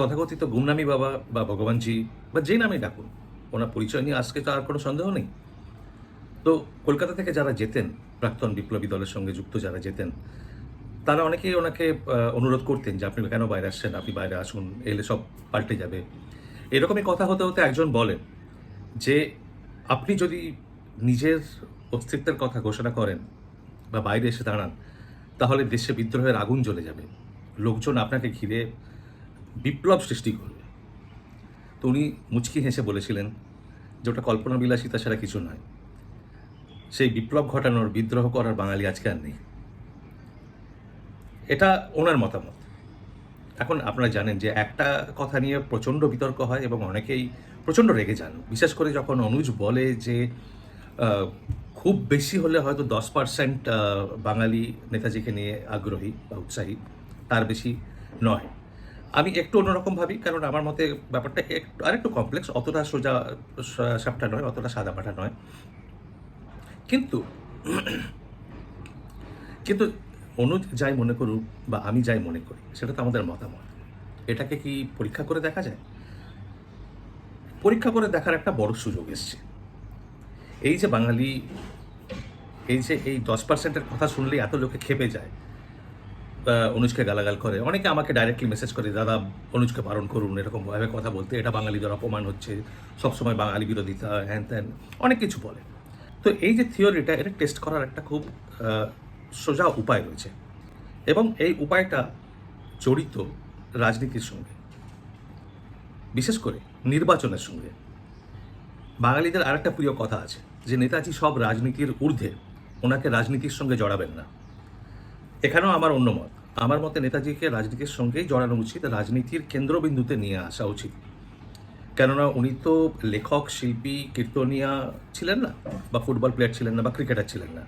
তথাকথিত গুমনামি বাবা বা ভগবানজি বা যে নামে ডাকুন, ওনার পরিচয় নিয়ে আজকে তো আর কোনো সন্দেহ নেই। তো কলকাতা থেকে যারা যেতেন, প্রাক্তন বিপ্লবী দলের সঙ্গে যুক্ত যারা যেতেন, তারা অনেকেই ওনাকে অনুরোধ করতেন যে আপনি কেন বাইরে আসছেন, আপনি বাইরে আসুন, এলে সব পাল্টে যাবে। এরকমই কথা হতে হতে একজন বলেন যে, আপনি যদি নিজের অস্তিত্বের কথা ঘোষণা করেন বা বাইরে এসে দাঁড়ান, তাহলে দেশে বিদ্রোহের আগুন জ্বলে যাবে। লোকজন আপনাকে ঘিরে বিপ্লব সৃষ্টি করবে তো উনি মুচকি হেসে বলেছিলেন যে ওটা কল্পনা বিলাসিতা ছাড়া কিছু নয়। সেই বিপ্লব ঘটানোর বিদ্রোহ করার বাঙালি আজকে আর নেই। এটা ওনার মতামত। এখন আপনারা জানেন যে একটা কথা নিয়ে প্রচণ্ড বিতর্ক হয় এবং অনেকেই প্রচণ্ড রেগে যান। বিশেষ করে যখন অনুজ বলে যে খুব বেশি হলে হয়তো দশ পার্সেন্ট বাঙালি নেতাজিকে নিয়ে আগ্রহী বা উৎসাহী, তার বেশি নয়। আমি একটু অন্যরকম ভাবি, কারণ আমার মতে ব্যাপারটা একটু আরেকটু কমপ্লেক্স অতটা সোজা সাপটা নয়, অতটা সাদা পাটা নয়। কিন্তু কিন্তু অনুজ যাই মনে করুক বা আমি যাই মনে করি, সেটা তো আমাদের মতামত। এটাকে কি পরীক্ষা করে দেখা যায়? পরীক্ষা করে দেখার একটা বড় সুযোগ এসছে। এই যে বাঙালি, এই যে এই দশ পার্সেন্টের কথা শুনলেই এত লোকে খেপে যায় অনুজকে গালাগাল করে। অনেকে আমাকে ডাইরেক্টলি মেসেজ করে, দাদা, অনুজকে বারণ করুন, এরকম ভাবে কথা বলতে। এটা বাঙালিদের অপমান হচ্ছে, সবসময় বাঙালি বিরোধিতা, হ্যান ত্যান। অনেক কিছু বলে। তো এই যে থিওরিটা, এটা টেস্ট করার একটা খুব সোজা উপায় রয়েছে। এবং এই উপায়টা জড়িত রাজনীতির সঙ্গে। বিশেষ করে নির্বাচনের সঙ্গে। বাঙালিদের আরেকটা প্রিয় কথা আছে, যে নেতাজি সব রাজনীতির ঊর্ধ্বে, ওনাকে রাজনীতির সঙ্গে জড়াবেন না। এখানেও আমার অন্য মত। আমার মতে নেতাজিকে রাজনীতির সঙ্গেই জড়ানো উচিত, রাজনীতির কেন্দ্রবিন্দুতে নিয়ে আসা উচিত। কেননা উনি তো লেখক, শিল্পী, কীর্তনিয়া ছিলেন না, বা ফুটবল প্লেয়ার ছিলেন না, বা ক্রিকেটার ছিলেন না।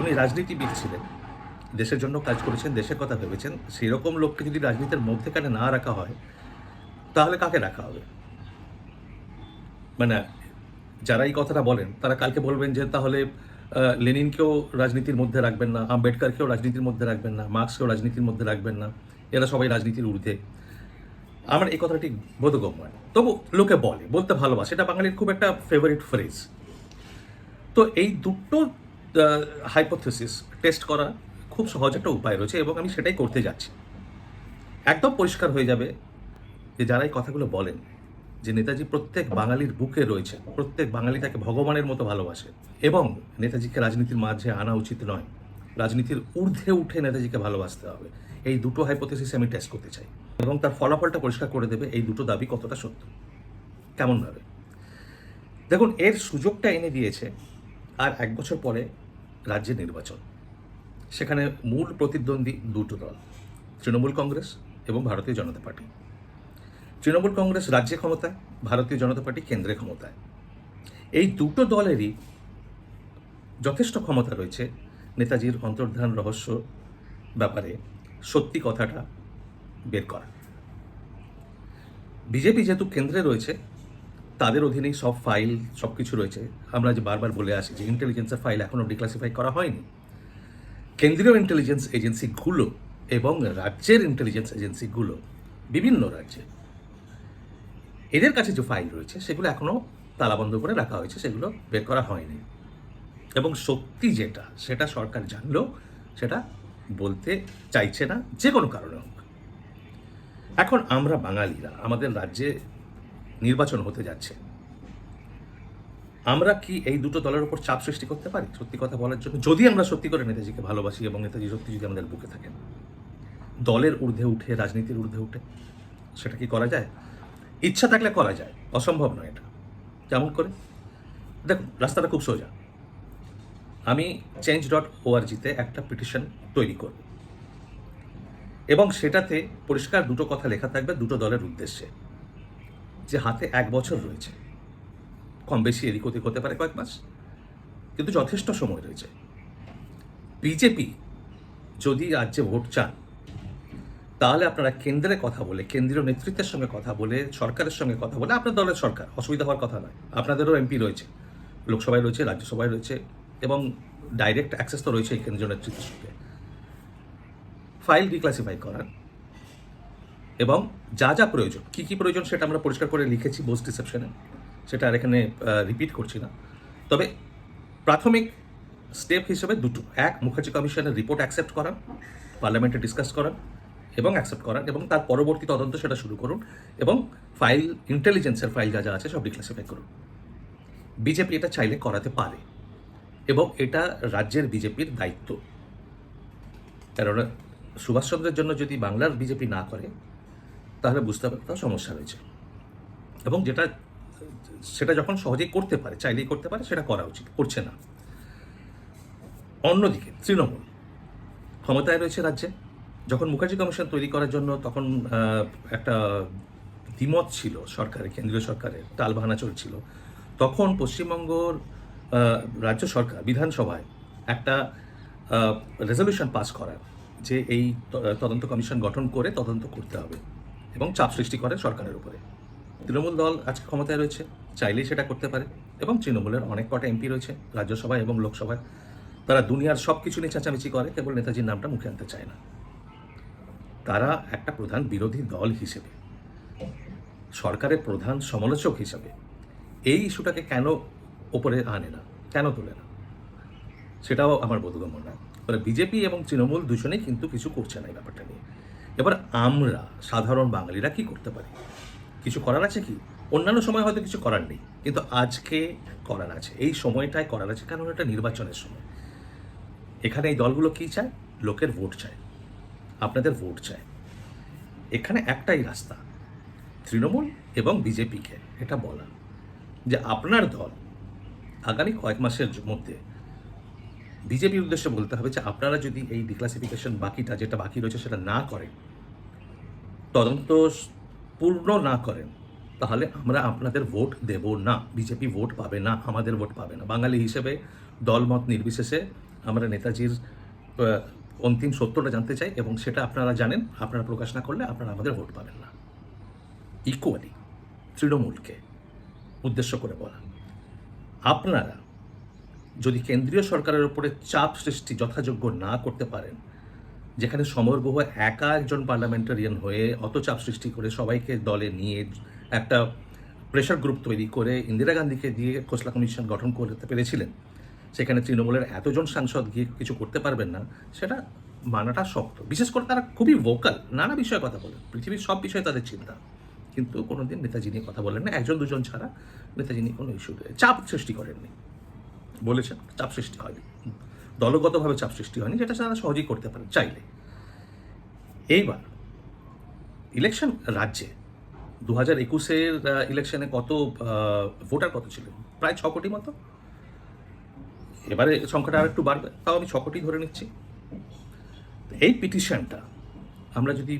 উনি রাজনীতিবিদ ছিলেন। দেশের জন্য কাজ করেছেন, দেশের কথা ভেবেছেন। সেই রকম লোককে যদি রাজনীতির মধ্যেখানে না রাখা হয়, তাহলে কাকে রাখা হবে? মানে যারা এই কথাটা বলেন, তারা কালকে বলবেন যে তাহলে লেনিনকেও রাজনীতির মধ্যে রাখবেন না, আম্বেদকারকেও রাজনীতির মধ্যে রাখবেন না, মার্ক্সকেও রাজনীতির মধ্যে রাখবেন না, এরা সবাই রাজনীতির ঊর্ধ্বে। আমার এই কথাটি বোধগম্য নয়। তবু লোকে বলে, বলতে ভালোবাসে, এটা বাঙালির খুব একটা ফেভারিট ফ্রেজ তো এই দুটো হাইপোথেসিস টেস্ট করা খুব সহজ একটা উপায় রয়েছে এবং আমি সেটাই করতে যাচ্ছি। একদম পরিষ্কার হয়ে যাবে যে যারা এই কথাগুলো বলেন যে নেতাজি প্রত্যেক বাঙালির বুকে রয়েছে প্রত্যেক বাঙালি তাকে ভগবানের মতো ভালোবাসে এবং নেতাজিকে রাজনীতির মাঝে আনা উচিত নয়। রাজনীতির ঊর্ধ্বে উঠে নেতাজিকে ভালোবাসতে হবে। এই দুটো হাইপোথেসিস আমি টেস্ট করতে চাই এবং তার ফলাফলটা পরিষ্কার করে দেবে এই দুটো দাবি কতটা সত্য। কেমনভাবে দেখুন, এর সুযোগটা এনে দিয়েছে আর এক বছর পরে রাজ্যের নির্বাচন। সেখানে মূল প্রতিদ্বন্দ্বী দুটো দল, তৃণমূল কংগ্রেস এবং ভারতীয় জনতা পার্টি। তৃণমূল কংগ্রেস রাজ্যে ক্ষমতায়, ভারতীয় জনতা পার্টি কেন্দ্রে ক্ষমতায়। এই দুটো দলেরই যথেষ্ট ক্ষমতা রয়েছে নেতাজির অন্তর্ধান রহস্য ব্যাপারে সত্যি কথাটা বের করা। বিজেপি যেহেতু কেন্দ্রে রয়েছে, তাদের অধীনেই সব ফাইল সব কিছু রয়েছে। আমরা যে বারবার বলে আসি যে ইন্টেলিজেন্সের ফাইল এখনও ডিক্লাসিফাই করা হয়নি। কেন্দ্রীয় ইন্টেলিজেন্স এজেন্সিগুলো এবং রাজ্যের ইন্টেলিজেন্স এজেন্সিগুলো বিভিন্ন রাজ্যে এদের কাছে যে ফাইল রয়েছে, সেগুলো এখনও তালাবন্ধ করে রাখা হয়েছে, সেগুলো বের করা হয়নি। এবং সত্যি যেটা, সেটা সরকার জানলেও সেটা বলতে চাইছে না, যে কোনো কারণে হোক। এখন আমরা বাঙালিরা, আমাদের রাজ্যে নির্বাচন হতে যাচ্ছে। আমরা কি এই দুটো দলের উপর চাপ সৃষ্টি করতে পারি? সত্যি কথা বলার জন্য, যদি আমরা সত্যি করে নেতাজিকে ভালোবাসি এবং নেতাজি সত্যি যদি আমাদের বুকে থাকেন। দলের ঊর্ধ্বে উঠে, রাজনীতির ঊর্ধ্বে উঠে, সেটা কি করা যায়? ইচ্ছা থাকলে করা যায়, অসম্ভব নয় এটা। কেমন করে? দেখুন, রাস্তাটা খুব সোজা। আমি চেঞ্জ ডট ওআরজিতে একটা পিটিশন তৈরি করব। এবং সেটাতে পরিষ্কার দুটো কথা লেখা থাকবে, দুটো দলের উদ্দেশ্যে। যে হাতে এক বছর রয়েছে। কম বেশি এদিক ওদিক হতে পারে কয়েক মাস, কিন্তু যথেষ্ট সময় রয়েছে। বিজেপি যদি রাজ্যে ভোট চান তাহলে আপনারা কেন্দ্রে কথা বলে, কেন্দ্রীয় নেতৃত্বের সঙ্গে কথা বলে, সরকারের সঙ্গে কথা বলে আপনার দলের সরকার, অসুবিধা হওয়ার কথা নয়। আপনাদেরও এমপি রয়েছে, লোকসভায় রয়েছে, রাজ্যসভায় রয়েছে এবং ডাইরেক্ট অ্যাক্সেস তো রয়েছে কেন্দ্রীয় নেতৃত্বের সঙ্গে। ফাইল ডিক্লাসিফাই করার এবং যা যা প্রয়োজন, কী কী প্রয়োজন সেটা আমরা পরিষ্কার করে লিখেছি বোস রিসেপশনে সেটা আর এখানে রিপিট করছি না। তবে প্রাথমিক স্টেপ হিসেবে দুটো, এক, মুখার্জি কমিশনের রিপোর্ট অ্যাকসেপ্ট করান পার্লামেন্টে ডিসকাস করান এবং অ্যাকসেপ্ট করান এবং তার পরবর্তী তদন্ত সেটা শুরু করুন এবং ফাইল ইন্টেলিজেন্সের ফাইল যা যা আছে সব ডিক্লাসিফাই করুন। বিজেপি এটা চাইলে করাতে পারে এবং এটা রাজ্যের বিজেপির দায়িত্ব। কারণ সুভাষচন্দ্রের জন্য যদি বাংলার বিজেপি না করে, তাহলে বুঝতে হবে কোথাও সমস্যা রয়েছে। এবং যেটা, সেটা যখন সহজেই করতে পারে, চাইলেই করতে পারে, সেটা করা উচিত, করছে না। অন্যদিকে, তৃণমূল। ক্ষমতায় রয়েছে রাজ্যে। যখন মুখার্জি কমিশন তৈরি করার জন্য তখন একটা দ্বিমত ছিল সরকারের, কেন্দ্রীয় সরকারের, টালবাহানা চলছিল, তখন পশ্চিমবঙ্গর রাজ্য সরকার, বিধানসভায় একটা রেজলিউশন পাস করার যে এই তদন্ত কমিশন গঠন করে তদন্ত করতে হবে এবং চাপ সৃষ্টি করে সরকারের উপরে। তৃণমূল দল আজকে ক্ষমতায় রয়েছে, চাইলেই সেটা করতে পারে এবং তৃণমূলের অনেক কটা এমপি রয়েছে, রাজ্যসভায় এবং লোকসভায়। তারা দুনিয়ার সব কিছু নিয়ে চেঁচামেচি করে, কেবল নেতাজির নামটা মুখে আনতে চায় না। তারা একটা প্রধান বিরোধী দল হিসেবে, সরকারের প্রধান সমালোচক হিসেবে, এই ইস্যুটাকে কেন ওপরে আনে না? কেন তোলে না? সেটাও আমার বোধগম্য না। মানে বিজেপি এবং তৃণমূল দুজনেই কিন্তু কিছু করছে না এই ব্যাপারটা নিয়ে। এবার আমরা সাধারণ বাঙালিরা কি করতে পারি? কিছু করার আছে কি? অন্যান্য সময় হয়তো কিছু করার নেই, কিন্তু আজকে করার আছে। এই সময়টায় করার আছে কারণ এটা নির্বাচনের সময়। এখানে এই দলগুলো কী চায়? লোকের ভোট চায়। আপনাদের ভোট চায় এখানে একটাই রাস্তা, তৃণমূল এবং বিজেপিকে, এটা বলা যে আপনার দল আগামী কয়েক মাসের মধ্যে বিজেপির উদ্দেশ্যে বলতে হবে যে, আপনারা যদি এই ডিক্লাসিফিকেশন বাকিটা যেটা বাকি রয়েছে সেটা না করেন, তদন্ত পূর্ণ না করেন, তাহলে আমরা আপনাদের ভোট দেব না। বিজেপি ভোট পাবে না, আমাদের ভোট পাবে না। বাঙালি হিসেবে দলমত নির্বিশেষে আমরা নেতাজির অন্তিম সত্যটা জানতে চাই এবং সেটা আপনারা জানেন, আপনারা প্রকাশ না করলে আপনারা আমাদের ভোট পাবেন না। ইকুয়ালি তৃণমূলকে উদ্দেশ্য করে বলা। আপনারা যদি কেন্দ্রীয় সরকারের উপরে চাপ সৃষ্টি যথাযোগ্য না করতে পারেন, যেখানে সমর একা একজন পার্লামেন্টারিয়ান হয়ে অত চাপ সৃষ্টি করে সবাইকে দলে নিয়ে একটা প্রেশার গ্রুপ তৈরি করে ইন্দিরা গান্ধীকে দিয়ে খোসলা কমিশন গঠন করতে পেরেছিলেন সেখানে তৃণমূলের এতজন সাংসদ গিয়ে কিছু করতে পারবেন না, সেটা মানাটা শক্ত। বিশেষ করে তারা খুবই ভোকাল নানা বিষয়ে কথা বলেন পৃথিবীর সব বিষয়ে তাদের চিন্তা। কিন্তু কোনোদিন নেতাজি নিয়ে কথা বলেন না, একজন, দুজন ছাড়া নেতাজি নিয়ে কোনো ইস্যু চাপ সৃষ্টি করেননি। বলেছেন, চাপ সৃষ্টি হয়নি। দলগতভাবে চাপ সৃষ্টি হয়নি, যেটা তারা সহজেই করতে পারেন চাইলে। এইবার ইলেকশন রাজ্যে দু হাজার একুশের ইলেকশনে কত ভোটার কত ছিল প্রায় ছ কোটি মতো। এবারে সংখ্যাটা আর একটু বাড়বে, তাও আমি ছ কোটি ধরে নিচ্ছি। এই পিটিশনটা আমরা যদি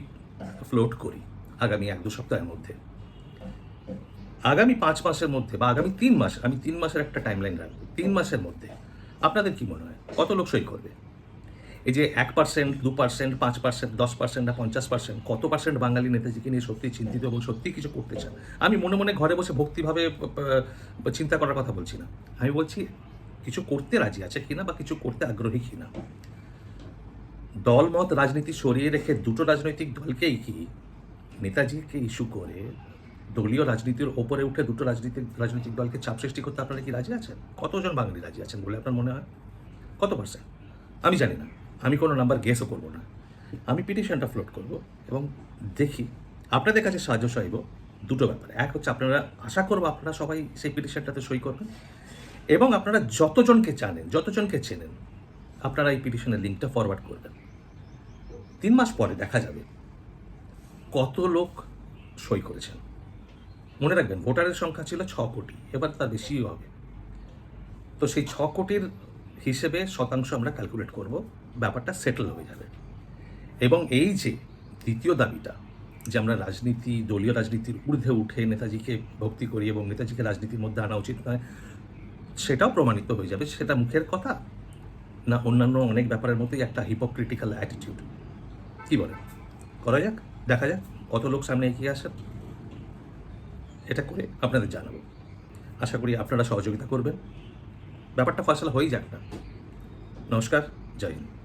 ফ্লোট করি আগামী এক দু সপ্তাহের মধ্যে, আগামী পাঁচ মাসের মধ্যে বা আগামী তিন মাস, আমি তিন মাসের একটা টাইমলাইন রাখব, তিন মাসের মধ্যে, আপনাদের কি মনে হয়? কত লোক সই করবে? এই যে এক পার্সেন্ট দু পার্সেন্ট পাঁচ পার্সেন্ট দশ পার্সেন্ট না পঞ্চাশ পার্সেন্ট কত পার্সেন্ট বাঙালি নেতাজিকে নিয়ে সত্যি চিন্তিত এবং সত্যি কিছু করতে চান? আমি মনে মনে ঘরে বসে ভক্তিভাবে চিন্তা করার কথা বলছি না। আমি বলছি কিছু করতে রাজি আছে কিনা বা কিছু করতে আগ্রহী কিনা? দলমত রাজনীতি সরিয়ে রেখে দুটো রাজনৈতিক দলকেই কি নেতাজিকে ইস্যু করে দলীয় রাজনীতির ওপরে উঠে দুটো রাজনীতিক রাজনৈতিক দলকে চাপ সৃষ্টি করতে আপনারা কি রাজি আছেন? কতজন বাঙালি রাজি আছেন বলে আপনার মনে হয়? কত পার্সেন্ট আমি জানি না। আমি কোনো নাম্বার গেসও করব না। আমি পিটিশনটা ফ্লোট করব এবং দেখি। আপনাদের কাছে সাহায্য চাইব দুটো ব্যাপারে। এক হচ্ছে আপনারা আশা করব আপনারা সবাই সেই পিটিশনটাতে সই করবেন। এবং আপনারা যতজনকে জানেন, যতজনকে চেনেন, আপনারা এই পিটিশনের লিঙ্কটা ফরওয়ার্ড করবেন। তিন মাস পরে দেখা যাবে কত লোক সই করেছেন। মনে রাখবেন, ভোটারের সংখ্যা ছিল ছ কোটি, এবার তা বেশিও হবে। তো সেই ছ কোটির হিসেবে শতাংশ আমরা ক্যালকুলেট করব, ব্যাপারটা সেটেল হয়ে যাবে। এবং এই যে দ্বিতীয় দাবিটা, যে আমরা রাজনীতি, দলীয় রাজনীতির ঊর্ধ্বে উঠে নেতাজিকে ভক্তি করি এবং নেতাজিকে রাজনীতির মধ্যে আনা উচিত নয় সেটাও প্রমাণিত হয়ে যাবে, সেটা মুখের কথা। না, অন্যান্য অনেক ব্যাপারের মতোই একটা হিপোক্রিটিক্যাল অ্যাটিটিউড কী বলে করা যাক, দেখা যাক, কত লোক সামনে এগিয়ে আসেন। এটা করে আপনাদের জানাব। আশা করি আপনারা সহযোগিতা করবেন। ব্যাপারটা ফসল হয়েই যাক না। নমস্কার, জয় হিন্দ।